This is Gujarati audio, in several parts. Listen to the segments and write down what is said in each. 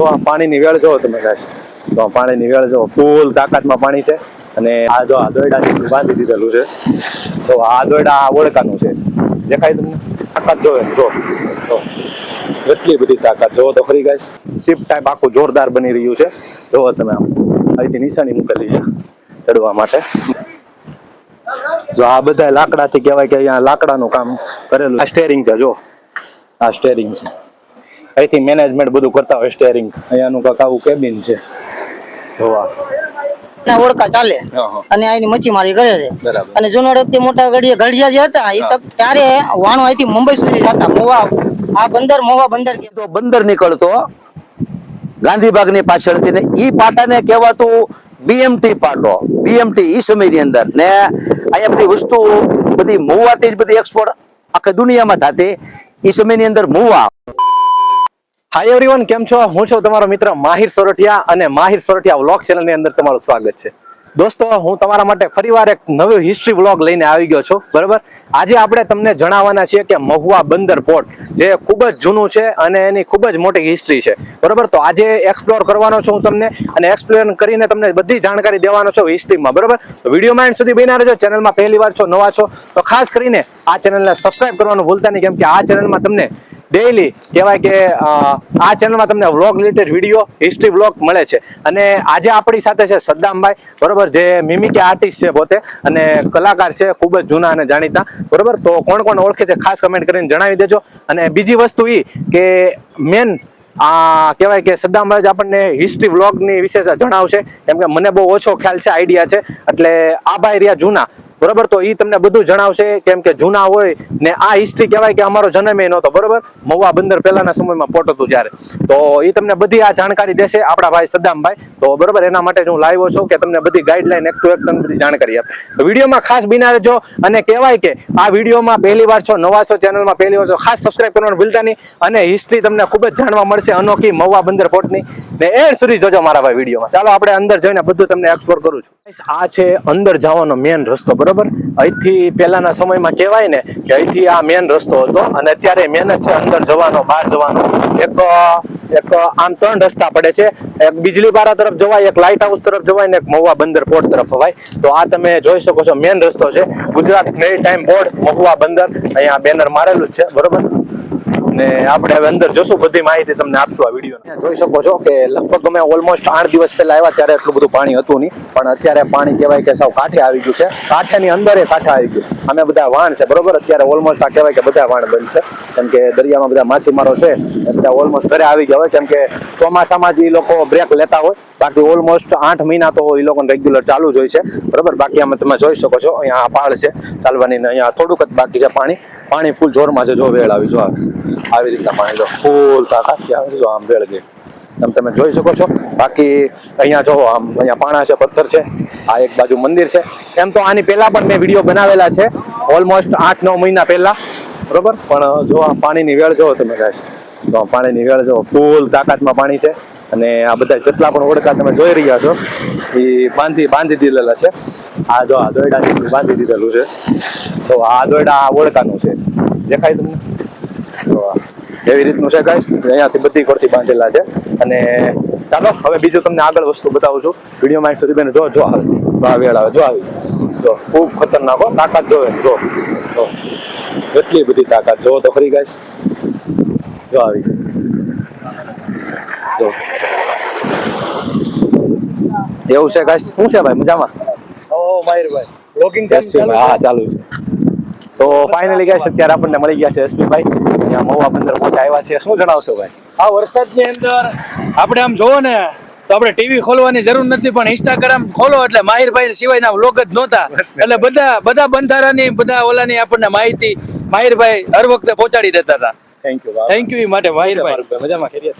જો આ પાણીની વેળ જોવો તમે guys. તો પાણીની વેળ જો ફૂલ તાકાતમાં પાણી છે. અને આ જો આ દોયડા બાંધી દીધેલું છે. તો આ ઓળખાનું છે. દેખાય તમને? તાકાત જોવે જો એટલી બધી તાકાત. જોવો તો ખરી ગાઈસ શિફ્ટ ટાઈપ આખું જોરદાર બની રહ્યું છે. જોવો તમે આમ. અહીંથી નિશાની મૂકેલી છે. ચડવા માટે. જો આ બધા લાકડાથી કહેવાય કે અહીંયા લાકડાનું કામ કરેલું આ સ્ટેરિંગ છે જો આ સ્ટેરિંગ છે. અહીંથી મેનેજમેન્ટ બધું કરતા હોય સ્ટેરિંગ અહીંયાનું કાંક આવું કેબિન છે. જોવા ના ઓળખા ચાલે. અને અહીંની મચ્છીમારી કરે છે. અને જૂનો વખતે મોટા ગઢિયા ગઢિયા જે હતા એ તક ત્યારે વાણો અહીંથી મુંબઈ સુધી જતા મોવા. આ બંદર મોવા બંદર તો બંદર નીકળતો ગાંધીબાગની પાછળથી ને ઈ પાટાને કહેવાતું બીએમટી પાટો. બીએમટી ઈ સમયની અંદર. ને અહીંયા બધી વસ્તુ બધી મોવાથી જ બધી એક્સપોર્ટ આખી દુનિયામાં થતી. ઈ સમયની અંદર મુવા. હાય એવરીવન કેમ છો? હું છું તમારો મિત્ર માહિર સોરઠિયા અને માહિર સોરઠિયા વ્લોગ ચેનલની અંદર તમારું સ્વાગત છે. દોસ્તો, હું તમારા માટે ફરીવાર એક નવો હિસ્ટ્રી વ્લોગ લઈને આવી ગયો છું, બરાબર? આજે આપણે તમને જણાવવાના છીએ કે મહુવા બંદર પોર્ટ જે ખૂબ જ જૂનું છે અને એની ખૂબ જ મોટી હિસ્ટ્રી છે, બરાબર? તો આજે એક્સપ્લોર કરવાનો છું હું તમને અને એક્સપ્લોર કરીને તમને બધી જાણકારી દેવાનો છું હિસ્ટ્રીમાં બરાબર? વિડીયોમાં એન્ડ સુધી બની રહેજો ચેનલમાં પહેલી વાર છો, નવા છો, તો ખાસ કરીને આ ચેનલને સબસ્ક્રાઇબ કરવાનું ભૂલતા નહીં, કેમ કે આ ચેનલમાં તમને ડેઈલી કહેવાય કે આ ચેનલમાં તમને vlog related video history vlog મળે છે. અને આજે આપણી સાથે છે સદ્દામભાઈ, બરોબર, જે મિમિકે આર્ટિસ્ટ છે પોતે અને કલાકાર છે, ખૂબ જ જૂના અને જાણીતા, બરોબર? તો કોણ કોણ ઓળખે છે ખાસ કમેન્ટ કરીને જણાવી દેજો. અને બીજી વસ્તુ એ કે મેન, આ, કહેવાય કે સદ્દામભાઈ જ આપણને હિસ્ટ્રી વ્લોગની વિશે જણાવશે. કેમ કે મને બહુ ઓછો ખ્યાલ છે આઈડિયા છે. એટલે આ ભાઈ રહ્યા જૂના. બરોબર? તો એ તમને બધું જણાવશે, કેમ કે જૂના હોય ને આ હિસ્ટ્રી કહેવાય કે અમારો જન્મ નહોતો, બરોબર? મહુવા બંદર પહેલાના સમયમાં પોટ હતું જ્યારે. તો એ તમને બધી આ જાણકારી દેશે આપણા ભાઈ સદ્દામભાઈ. તો બરોબર, એના માટે હું લાવ્યો છું કે તમને બધી ગાઈડલાઈન એક ટુ એક તમને બધી જાણકારી આપે. વિડીયોમાં ખાસ બિના રહેજો અને કહેવાય કે આ વિડીયોમાં પહેલી વાર છો, નવા છો ચેનલમાં પહેલી વાર છો, ખાસ સબસ્ક્રાઇબ કરવાનું ભૂલતા નહીં. અને હિસ્ટ્રી તમને ખૂબ જ જાણવા મળશે અનોખી મવા બંદર પોર્ટની ને એન્ડ સુધી જોજો મારા ભાઈ વિડીયોમાં. ચાલો, આપણે અંદર જઈને બધું તમને એક્સપ્લોર કરું છું. આ છે અંદર જવાનો મેન રસ્તો, બરોબર? અહીંથી પહેલાના સમયમાં કહેવાય ને કે અહીંથી આ મેન રસ્તો હતો અને અત્યારે મેન જ છે અંદર જવાનો, બહાર જવાનો. એક એક આમ ત્રણ રસ્તા પડે છે. એક બીજલી બારા તરફ જવાય, એક લાઇટ હાઉસ તરફ જવાય ને એક મહુવા બંદર પોર્ટ તરફ જવાય તો આ તમે જોઈ શકો છો મેન રસ્તો છે. Gujarat maritime board Mahuva બંદર. અહીંયા બેનર મારેલું છે. બરોબર? ને આપણે હવે અંદર જોશું, બધી માહિતી તમને આપશું આ વીડિયો જોઈ શકો છો કે લગભગ અમે ઓલમોસ્ટ આઠ દિવસ પહેલા આવ્યા ત્યારે એટલું બધું પાણી હતું નહીં, પણ અત્યારે પાણી કહેવાય કે સાવ કાંઠે આવી ગયું છે. કાંઠેની અંદર એ કાંઠા આવી ગયું. અમે બધા વાણ છે, બરોબર? અત્યારે ઓલમોસ્ટ આ કહેવાય કે બધા વાણ બનશે કેમ કે દરિયામાં બધા માછીમારો છે, એ બધા ઓલમોસ્ટ ઘરે આવી ગયા હોય. કેમ કે ચોમાસામાં જ એ લોકો બ્રેક લેતા હોય. બાકી ઓલમોસ્ટ આઠ મહિના તો એ લોકોને રેગ્યુલર ચાલુ જ હોય છે. બરોબર? બાકી અમે તમે જોઈ શકો છો, અહીંયા આ પાળ છે. ચાલવાની અહીંયા થોડુંક જ બાકી છે પાણી. પાણી ફૂલ જોરમાં છે, જો વેળ આવી, જો આવે. આવી રીતના પાણી જો ફૂલ તાકાતથી આવે જો આમ વેળ એમ તમે જોઈ શકો છો. બાકી અહીંયા જો આમ અહીંયા પાણા છે, પથ્થર છે. આ એક બાજુ મંદિર છે. એમ તો આની પહેલાં પણ મેં વીડિયો બનાવેલા છે. ઓલમોસ્ટ આઠ નવ મહિના પહેલાં. બરોબર? પણ જો આ પાણીની વેળ જોવો તમે guys. તો આ પાણીની વેળ જો ફૂલ તાકાતમાં પાણી છે. અને આ બધા જેટલા પણ ઓળખા તમે જોઈ રહ્યા છો, એ બાંધી બાંધી દીધેલા છે. આ જો આ દોયડા બાંધી દીધેલું છે. તો આ દોયડા આ ઓળખાનું છે. દેખાય તમને? તો જેવી રીતનું છે ગાઈસ અહીંયાથી બધી કોરથી બાંધેલા છે. અને ચાલો હવે બીજું તમને આગળ વસ્તુ બતાવું છું. વિડીયોમાં એક સુધી જો જો આવે. જો આ વેળ આવે જો આવી. જો ખૂબ ખતરનાક હો. તાકાત જોવે જો. જો. એટલી બધી તાકાત. જો તો ખરી ગાઈસ જો આવી. જો. એવું છે ગાઈસ શું છે ભાઈ? મજામાં? ઓ માહિરભાઈ લોગિંગ ટેસ્ટ હા ચાલુ છે. તો ફાઇનલી ગાઈસ અત્યારે આપણને મળી ગયા છે એસપી ભાઈ. અહીંયા મહુવા બંદર પહોંચી આવ્યા છે શું જણાવશો ભાઈ? આ વરસાદની અંદર આપણે આમ જોવો ને તો આપણે ટીવી ખોલવાની જરૂર નથી પણ ઇન્સ્ટાગ્રામ ખોલો એટલે માહિરભાઈ સિવાયના વ્લોગ જ નહોતા. એટલે બધા બધા બંધારાની બધા ઓલાની આપણને માહિતી માહિરભાઈ હર વખતે પહોંચાડી દેતા હતા. થેન્ક યુ થેન્ક યુ એ માટે માહિરભાઈ? મજામાં? ખૈરિયત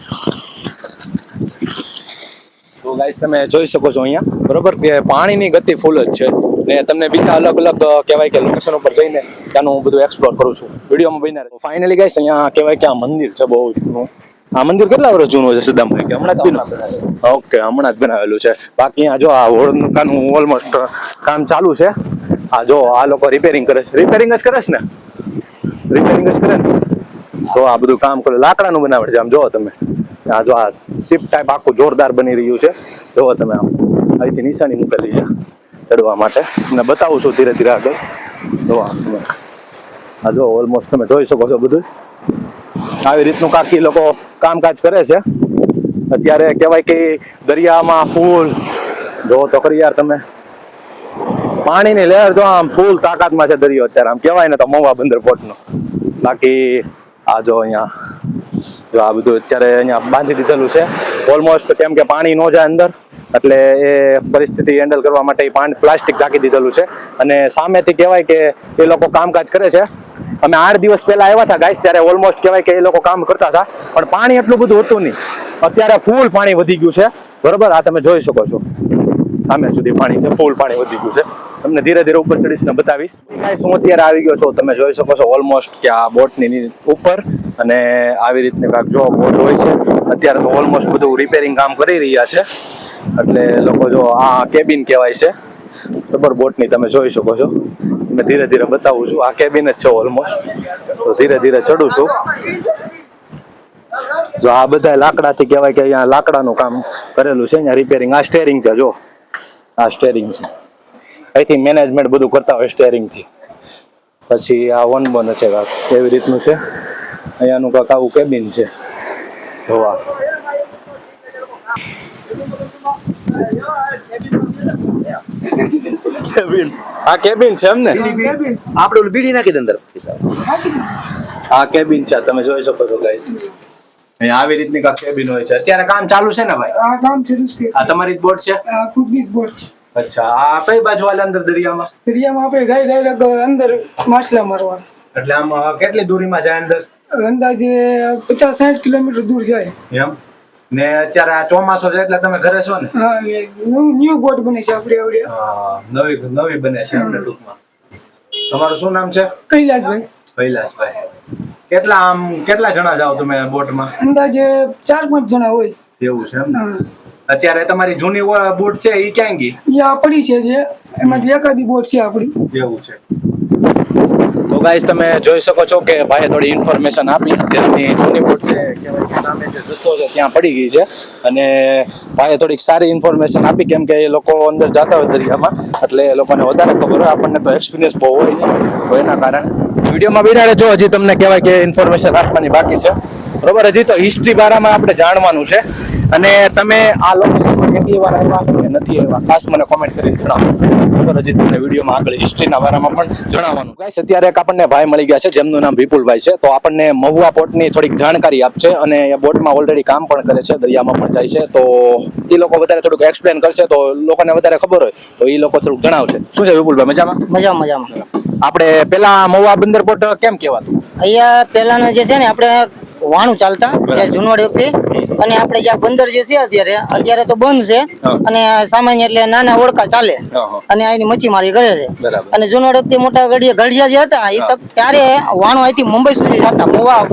તો ગાઈસ તમે જોઈ શકો છો અહીંયા. બરોબર? કે પાણીની ગતિ ફૂલ જ છે. ને તમને બીજા અલગ અલગ કહેવાય કે લોકેશન ઉપર જઈને ત્યાંનું હું બધું એક્સપ્લોર કરું છું. વિડીયોમાં બન્યા ફાઇનલી ગાઈસ અહીંયા કહેવાય કે આ મંદિર છે બહુ જૂનું. આ મંદિર કેટલા વર્ષ જૂનું છે સિદ્ધામભાઈ કે? હમણાં જ બન્યું. ઓકે, હમણાં જ બનાવેલું છે. બાકી આ જો આ હોળનું ઓલમોસ્ટ કામ ચાલુ છે. આ જો આ લોકો રિપેરિંગ કરે છે. રિપેરિંગ જ કરે છે ને? રિપેરિંગ જ કરે તો આ બધું કામ કરે. લાકડાનું બનાવે છે આમ જોવો તમે. આ જો આ શિપ ટાઈપ આખું જોરદાર બની રહ્યું છે. જોવો તમે આમ. અહીંથી નિશાની મૂકેલી છે. ચડવા માટે. તમને બતાવું છું ધીરે ધીરે આગળ. આમ આ જો ઓલમોસ્ટ તમે જોઈ શકો છો બધું. આવી રીતનું કાકી લોકો કામકાજ કરે છે. અત્યારે કહેવાય કે દરિયામાં ફૂલ. જોવો તો ખરી યાર તમે. પાણીની લહેર જો આમ ફૂલ તાકાતમાં છે દરિયો અત્યારે. આમ કહેવાય ને તો મોવા બંદર પોર્ટનો બાકી આ જો અહીંયા. જો આ બધું અત્યારે અહીંયા બાંધી દીધેલું છે. ઓલમોસ્ટ કેમ કે પાણી ન જાય અંદર. એટલે એ પરિસ્થિતિ હેન્ડલ કરવા માટે પાણી પ્લાસ્ટિક ઢાંકી દીધેલું છે. અને સામેથી કહેવાય કે એ લોકો કામકાજ કરે છે. અમે આઠ દિવસ પહેલા આવ્યા હતા ગાઈસ ત્યારે ઓલમોસ્ટ કહેવાય કે એ લોકો કામ કરતા હતા. પણ પાણી એટલું બધું હતું નહીં. અત્યારે ફૂલ પાણી વધી ગયું છે. બરોબર? આ તમે જોઈ શકો છો. સામે સુધી પાણી છે ફૂલ પાણી વધી ગયું છે. તમને ધીરે ધીરે ઉપર ચડીશ ને બતાવીશ. ગાઈસ હું અત્યારે આવી ગયો છું, તમે જોઈ શકો છો ઓલમોસ્ટ કે આ બોટની ઉપર અને આવી રીતની કાંક જો બોટ હોય છે, અત્યારે તો ઓલમોસ્ટ બધું રિપેરિંગ કામ કરી રહ્યા છે. એટલે લોકો જો આ કેબિન કહેવાય છે. બરાબર બોટની તમે જોઈ શકો છો. મેં ધીરે ધીરે બતાવું છું, આ કેબિન જ છે ઓલમોસ્ટ તો ધીરે ધીરે ચડું છું. જો આ બધા લાકડાથી કહેવાય કે અહીંયા લાકડાનું કામ કરેલું છે, અહીંયા રિપેરિંગ આ સ્ટેરિંગ છે, જો. આ સ્ટેરિંગ છે. અહીંથી મેનેજમેન્ટ બધું કરતા હોય સ્ટેરિંગથી પછી આ વન બન છે કાંક એવી રીતનું છે? અહીંયાનું કાંક આવું કેબિન છે. જોવા. કેબિન. આ કેબિન છે એમને? આપણે બીડી નાખી દે અંદર. આ કેબિન છે તમે જોઈ શકો છો ગાઈસ આવી રીતની કાંક કેબિન હોય છે? અત્યારે કામ ચાલુ છે ને ભાઈ? આ કામ ચાલુ છે. આ તમારી જ બોટ છે? આ ખુદની જ બોટ છે. અચ્છા આ કઈ બાજુ હાલે અંદર દરિયામાં? દરિયામાં આપણે જાય ડાયરેક્ટ અંદર માછલા મારવા એટલે આમ કેટલી દૂરીમાં જાય અંદર? અંદાજે પચાસ સાઠ કિલોમીટર દૂર જાય. એમ? ને અત્યારે આ ચોમાસો છે એટલે તમે ઘરે છો ને? ન્યુ ન્યુ બોટ બની છે આપણી આવડે. નવી નવી બને છે આપણે ટૂંકમાં. તમારું શું નામ છે? કૈલાસભાઈ. કૈલાસભાઈ. કેટલા આમ કેટલા જણા જાઓ તમે બોટમાં? અંદાજે ચાર પાંચ જણા હોય. એવું છે એમ અત્યારે તમારી જૂની બોટ છે એ ક્યાં ગઈ? એ આ પડી છે જે એમાં એકાદી બોટ છે આપણી એવું છે. તો ગાઈસ તમે જોઈ શકો છો કે ભાઈએ થોડી ઇન્ફોર્મેશન આપી. જેમની જૂની બોટ છે કહેવાય જે જથ્થો છે ત્યાં પડી ગઈ છે. અને ભાઈએ થોડીક સારી ઇન્ફોર્મેશન આપી કેમ કે એ લોકો અંદર જતા હોય દરિયામાં. એટલે એ લોકોને વધારે ખબર હોય. આપણને તો એક્સપિરિયન્સ બહુ હોય તો એના કારણે વિડીયોમાં બિરાડે જો હજી તમને કહેવાય કે ઇન્ફોર્મેશન આપવાની બાકી છે. બરોબર, હજી તો હિસ્ટ્રી બારામાં આપણે જાણવાનું છે. અને તમે આ લોકેશનમાં કેટલી વાર આવ્યા કે નથી આવ્યા, ખાસ મને કોમેન્ટ કરીને જણાવો. બરોબર, હજી તમને વિડીયોમાં આગળ હિસ્ટ્રીના બારામાં પણ જણાવવાનું. ગાઈસ અત્યારે એક આપણને ભાઈ મળી ગયા છે, જેમનું નામ વિપુલભાઈ છે. તો આપણને મહુવા પોર્ટની થોડીક જાણકારી આપશે અને એ બોટમાં ઓલરેડી કામ પણ કરે છે, દરિયામાં પણ જાય છે. તો એ લોકો વધારે થોડુંક એક્સપ્લેન કરશે, તો લોકોને વધારે ખબર હોય, તો એ લોકો થોડુંક જણાવશે. શું છે વિપુલભાઈ, મજામાં? મજા મજામાં. આપણે પેલા મહુવા બંદર પોર્ટ કેમ કહેવાતું? અહીંયા પહેલાના જે છે ને આપણે વાણું ચાલતા જૂનવાડી વખતે. અને આપણે જ્યાં બંદર જે છે અત્યારે અત્યારે તો બંધ છે અને સામાન્ય એટલે નાના ઓળખા ચાલે. અને અહીંની મચ્છીમારી કરે છે. અને જુનવાડ વખતે મોટા ગઢિયા ગઢિયા જે હતા એ ત્યારે વાણું અહીંથી મુંબઈ સુધી જતા. મોવા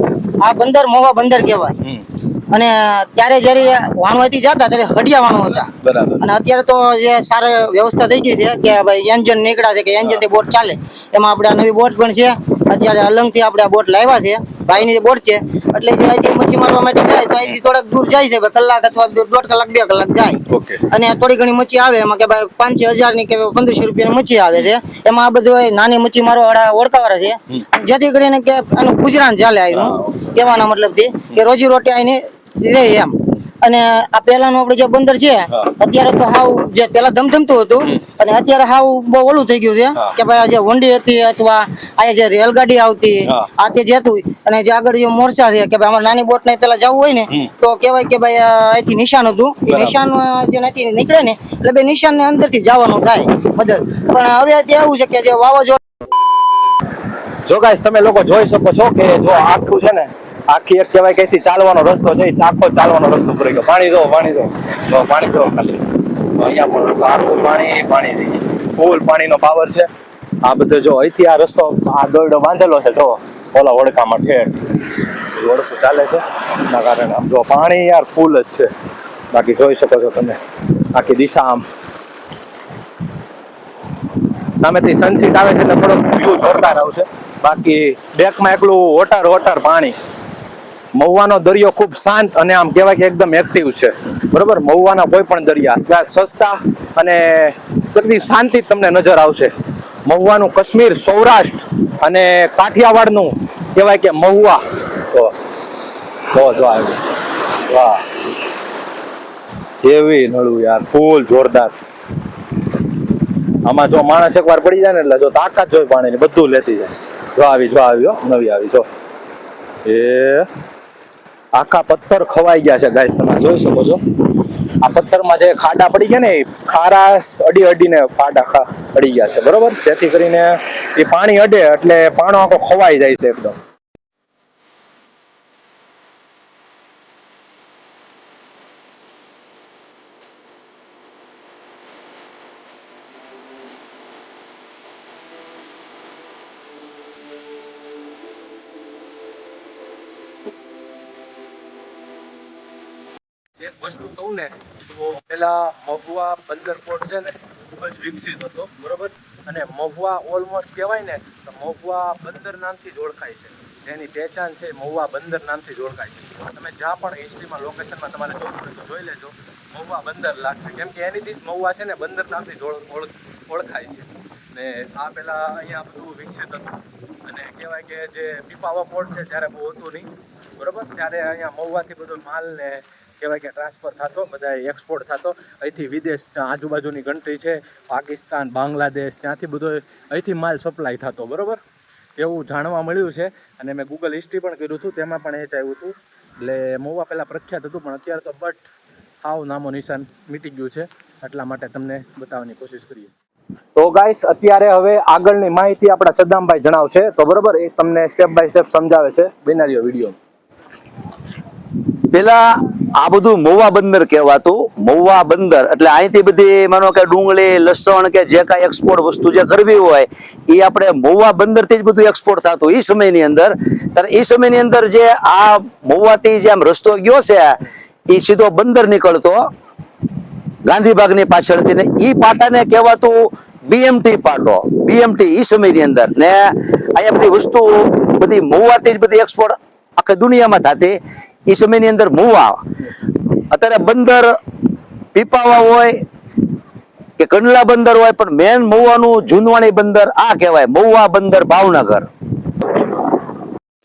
આ બંદર મોવા બંદર કહેવાય. અને ત્યારે જયારે વાણો હતી જતા ત્યારે હડિયા વાણો હતા. અને અત્યારે તો જે સારી વ્યવસ્થા થઈ ગઈ છે કે ભાઈ એન્જિન નીકળ્યા છે કે એન્જિનથી બોટ ચાલે. એમાં આપણે નવી બોટ પણ છે. અત્યારે અલંગથી આપણે આ બોટ લાવ્યા છે. ભાઈની ની બોટ છે. એટલે જે અહીંથી મચ્છી મારવા માટે જાય તો અહીંથી થોડાક દૂર જાય છે. કલાક અથવા દોઢ કલાક બે કલાક જાય. અને થોડી ઘણી મચ્છી આવે એમાં કે ભાઈ પાંચ છ હજારની કે પંદરસો રૂપિયાની મચ્છી આવે છે. એમાં આ બધું નાની મચ્છી મારવા વાળા ઓળખાવાળા છે. જેથી કરીને કે એનું ગુજરાન ચાલે આવ્યું કહેવાના મતલબથી કે રોજી રોટી આઈને રહે એમ. અને આ પેલાનું આપણે જે બંદર છે અત્યારે તો હાવ જે પેલા ધમધમતું હતું અને અત્યારે હાવ બહુ ઓલું થઈ ગયું છે કે ભાઈ આ જે વંડી હતી અથવા આ જે રેલગાડી આવતી આ તે જતું અને જે આગળ જે મોરચા છે કે ભાઈ અમારે નાની બોટ ને પેલા જવું હોય ને તો કહેવાય કે ભાઈ અહીંથી નિશાન હતું. એ નિશાન જે નથી નીકળે ને એટલે ભાઈ નિશાન ને અંદરથી જવાનું થાય મદદ પણ હવે અત્યારે એવું છે કે જે વાવાઝોડું જો ગાઈસ તમે લોકો જોઈ શકો છો કે જો આખું છે ને આખી એક કહેવાય કે ચાલવાનો રસ્તો છે આખો ચાલવાનો રસ્તો પૂરી ગયો. પાણી જો પાણી જો. પાણી દો ખાલી. અહીંયા પણ આખું પાણી પાણી ફૂલ પાણીનો પાવર છે. આ બધો જો, અહીંથી આ રસ્તો આ દોરડો બાંધેલો છે, જો. ઓલા વડકામાં ઠેર. વડકો ચાલે છે. એના કારણે આમ જો, પાણી યાર ફૂલ જ છે. બાકી જોઈ શકો છો તમે. આખી દિશા આમ. સામેથી સનસીટ આવે છે એટલે થોડોક વ્યૂ જોરદાર આવશે. બાકી બેકમાં એકલું વોટર વોટર પાણી. મહુવાનો દરિયો ખૂબ શાંત અને આમ કહેવાય કે એકદમ એક્ટિવ છે. બરોબર? મહુવાના કોઈ પણ દરિયા, ત્યાં સસ્તા અને બધી શાંતિ તમને નજર આવશે. મહુવાનું કાશ્મીર સૌરાષ્ટ્ર અને કાઠિયાવાડનું કહેવાય કે મહુવા. તો જો વાહ. કેવી નળું યાર, ફૂલ જોરદાર. આમાં જો માણસ એકવાર પડી જાય ને એટલે જો તાકાત જોઈ પાણીની બધું લેતી જાય. જો આવી જો આવી હો, નવી આવી, જો. એ આખા પથ્થર ખવાઈ ગયા છે ગાય તમે જોઈ શકો છો. આ પથ્થરમાં જે ખાડા પડી ગયા ને, એ ખારાશ અડી અડીને ખાડા અડી ગયા છે, બરોબર? જેથી કરીને એ પાણી અડે એટલે પાણો આખો ખવાઈ જાય છે એકદમ. ને, તો પેલા મહુવા બંદર છે ને, ખૂબ જ વિકસિત હતો, બરોબર? અને મહુવા ઓલમોસ્ટ કહેવાય ને, તો મહુવા બંદર નામથી જ ઓળખાય છે. જેની પહેચાન છે મહુવા બંદર નામથી જ ઓળખાય છે. તમે જ્યાં પણ હિસ્ટ્રીમાં લોકેશનમાં તમારે જોવું હોય તો જોઈ લેજો. મહુવા બંદર લાગશે. કેમ કે એનીથી જ મહુવા છે ને બંદર નામથી જ ઓળ- ઓળ- ઓળખાય છે. ને આ પેલા અહીંયા બધું વિકસિત હતું. અને કહેવાય કે જે પીપાવા પોર્ટ છે ત્યારે બહુ હતું નહીં. બરોબર? ત્યારે અહીંયા મહુવાથી બધો માલ ને કહેવાય કે ટ્રાન્સફર થતો બધા એક્સપોર્ટ થતો. અહીંથી વિદેશ આજુબાજુની કન્ટ્રી છે, પાકિસ્તાન, બાંગ્લાદેશ, ત્યાંથી બધો અહીંથી માલ સપ્લાય થતો, બરાબર? એવું જાણવા મળ્યું છે. અને મેં ગૂગલ હિસ્ટ્રી પણ કર્યું હતું, તેમાં પણ એ જ આવ્યું હતું. એટલે મોવા પહેલાં પ્રખ્યાત હતું, પણ અત્યારે તો બટ હાવ નામો નિશાન મીટી ગયું છે. એટલા માટે તમને બતાવવાની કોશિશ કરીએ. તો ગાઈસ અત્યારે હવે આગળની માહિતી આપણા સદ્દામભાઈ જણાવશે. તો બરોબર, એ તમને સ્ટેપ બાય સ્ટેપ સમજાવે છે બિનારીઓ વીડિયો પેલા આ બધું મહુવા બંદર કહેવાતું. મહુવા બંદર. એટલે અહીંથી બધી માનો કે ડુંગળી, લસણ કે જે કાંઈ એક્સપોર્ટ વસ્તુ જે કરવી હોય, એ આપણે મહુવા બંદરથી જ બધું એક્સપોર્ટ થતું એ સમયની અંદર. ત્યારે એ સમયની અંદર જે આ મહુવાથી જે આમ રસ્તો ગયો છે, એ સીધો બંદર નીકળતો. ગાંધીબાગની પાછળથી ને એ પાટાને કહેવાતું બીએમટી પાટો. બીએમટી એ સમયની અંદર. ને અહીંયા બધી વસ્તુ, બધી મહુવાથી જ બધી એક્સપોર્ટ આખી દુનિયામાં થતી. ઈ સમયની અંદર મહુવા અત્યારે બંદર પીપાવા હોય કે કંડલા બંદર હોય પણ મેન મહુવાનું જૂનવાણી બંદર આ કહેવાય મહુવા બંદર ભાવનગર.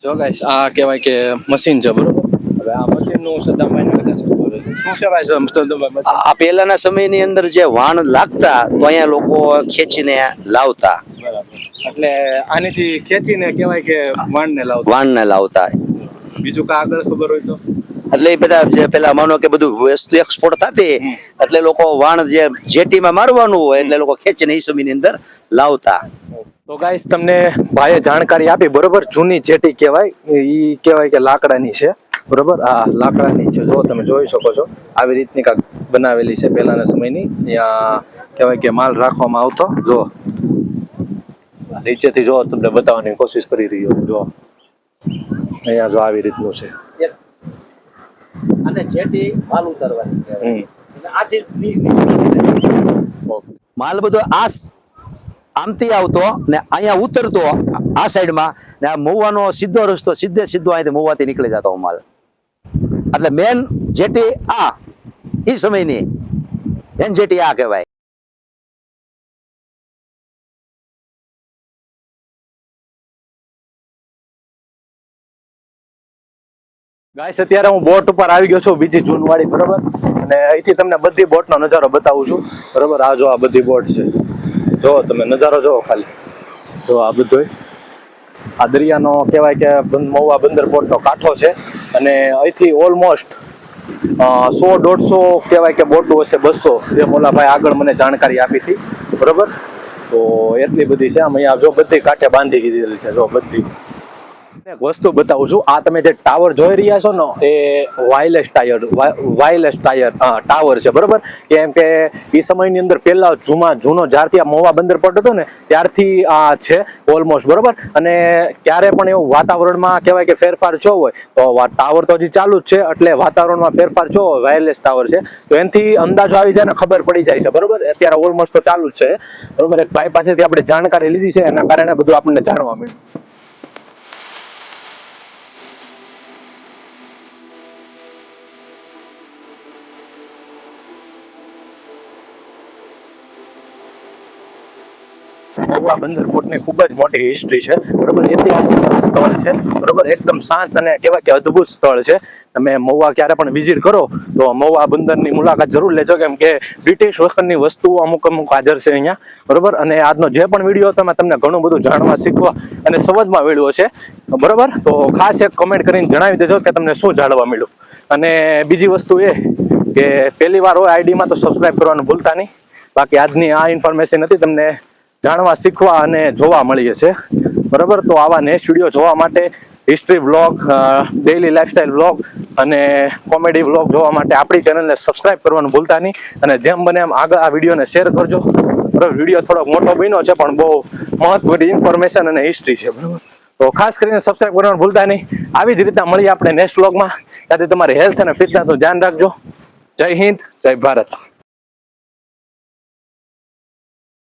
જો ગાઈસ આ કહેવાય કે મશીન છે બરોબર? હવે આ મશીનનું મશીન આ પહેલાના સમયની અંદર જે વાણ લાગતા તો અહીંયા લોકો ખેંચીને લાવતા. એટલે આનીથી ખેંચીને કહેવાય કે વાણને વાણ વાણને લાવતા. બીજું કા આગળ ખબર હોય તો? એટલે એ બધા જે પેલા માનો કે બધું વસ્તુ એક્સપોર્ટ થતી એટલે લોકો વાણ જે જેટીમાં મારવાનું હોય એટલે લોકો ખેંચીને એ સમયની અંદર લાવતા. તો ગાઈસ તમને ભાઈએ જાણકારી આપી બરોબર? જૂની જેટી કહેવાય ઈ કહેવાય કે લાકડાની છે બરોબર? આ લાકડાની છે જો તમે જોઈ શકો છો આવી રીતની કાંક બનાવેલી છે પહેલાના સમયની. ત્યાં કહેવાય કે માલ રાખવામાં આવતો જો. નીચેથી જો તમને બતાવવાની કોશિશ કરી રહ્યો જો. અહીંયા જો આવી રીતનું છે. અને જેટી માલ ઉતારવાની ઓકે. માલ બધો આ આમથી આવતો ને અહીંયા ઉતરતો આ સાઈડમાં ને આ મહુવાનો સીધો રસ્તો સીધે સીધો અહીંથી મહુવાથી નીકળી જતો માલ. એટલે મેન જેટી આ એ સમયની. મેન જેટી આ કહેવાય. ગાઈસ અત્યારે હું બોટ ઉપર આવી ગયો છું બીજી જૂન વાળી બરોબર? અને અહીંથી તમને બધી બોટનો નજારો બતાવું છું. બરોબર? આ જો આ બધી બોટ છે. જો, તમે નજારો જો ખાલી. જો આ બધો આ દરિયાનો કહેવાય કે મહુવા બંદર બોટનો કાંઠો છે. અને અહીંથી ઓલમોસ્ટ સો, દોઢસો કહેવાય કે બોટો હશે, બસો. જે મોલાભાઈ આગળ મને જાણકારી આપી હતી. બરોબર? તો એટલી બધી છે. આમ અહીંયા જો બધી કાંઠે બાંધી દીધેલી છે. જો બધી. એક વસ્તુ બતાવું છું. આ તમે જે ટાવર જોઈ રહ્યા છો ને, એ wireless tyre wireless tyre tower છે, બરોબર? કેમ કે એ સમયની અંદર પહેલા જૂમા, જૂનો જ્યારથી આ મોવા બંદર પડ હતો ને, ત્યારથી આ છે ઓલમોસ્ટ બરોબર? અને ક્યારે પણ એવું વાતાવરણમાં કહેવાય કે ફેરફાર થયો હોય, તો ટાવર તો હજી ચાલુ જ છે, એટલે વાતાવરણમાં ફેરફાર થયો હોય વાયરલેસ ટાવર છે. તો એનાથી અંદાજો આવી જાય ને, ખબર પડી જાય છે, બરોબર? અત્યારે ઓલમોસ્ટ તો ચાલુ જ છે. બરોબર? એક ભાઈ પાસેથી આપણે જાણકારી લીધી છે, એના કારણે બધું આપણને જાણવા મળ્યું. મહુવા બંદર કોટની ખૂબ જ મોટી હિસ્ટ્રી છે. બરોબર, ઐતિહાસિક સ્થળ છે. બરોબર, એકદમ શાંત અને કહેવાય કે અદ્ભુત સ્થળ છે. તમે મહુવા ક્યારે પણ વિઝિટ કરો, તો મહુવા બંદરની મુલાકાત જરૂર લેજો. કેમ કે બ્રિટિશ વખતની વસ્તુઓ અમુક અમુક હાજર છે અહીંયા. બરોબર, અને આજનો જે પણ વીડિયો તમે તમને ઘણું બધું જાણવા, શીખવા અને સમજમાં વીડિયો છે. બરોબર, તો ખાસ એક કમેન્ટ કરીને જણાવી દેજો કે તમને શું જાણવા મળ્યું. અને બીજી વસ્તુ એ કે પહેલી વાર હોય આઈડીમાં તો સબસ્ક્રાઈબ કરવાનું ભૂલતા નહીં. બાકી આજની આ ઇન્ફોર્મેશન હતી, તમને જાણવા, શીખવા અને જોવા મળીએ છે બરાબર? તો આવા નેક્સ્ટ વીડિયો જોવા માટે history vlog daily lifestyle vlog અને કોમેડી વ્લોગ જોવા માટે આપણી ચેનલને સબસ્ક્રાઇબ કરવાનું ભૂલતા નહીં. અને જેમ બને એમ આગળ આ વિડીયોને શેર કરજો. બરાબર? વીડિયો થોડોક મોટો બન્યો છે, પણ બહુ મહત્વની ઇન્ફોર્મેશન અને હિસ્ટ્રી છે. બરાબર? તો ખાસ કરીને સબસ્ક્રાઇબ કરવાનું ભૂલતા નહીં. આવી જ રીતના મળીએ આપણે નેક્સ્ટ વ્લોગમાં ત્યાંથી તમારી હેલ્થ અને ફિટનેસનું ધ્યાન રાખજો. જય હિન્દ, જય ભારત.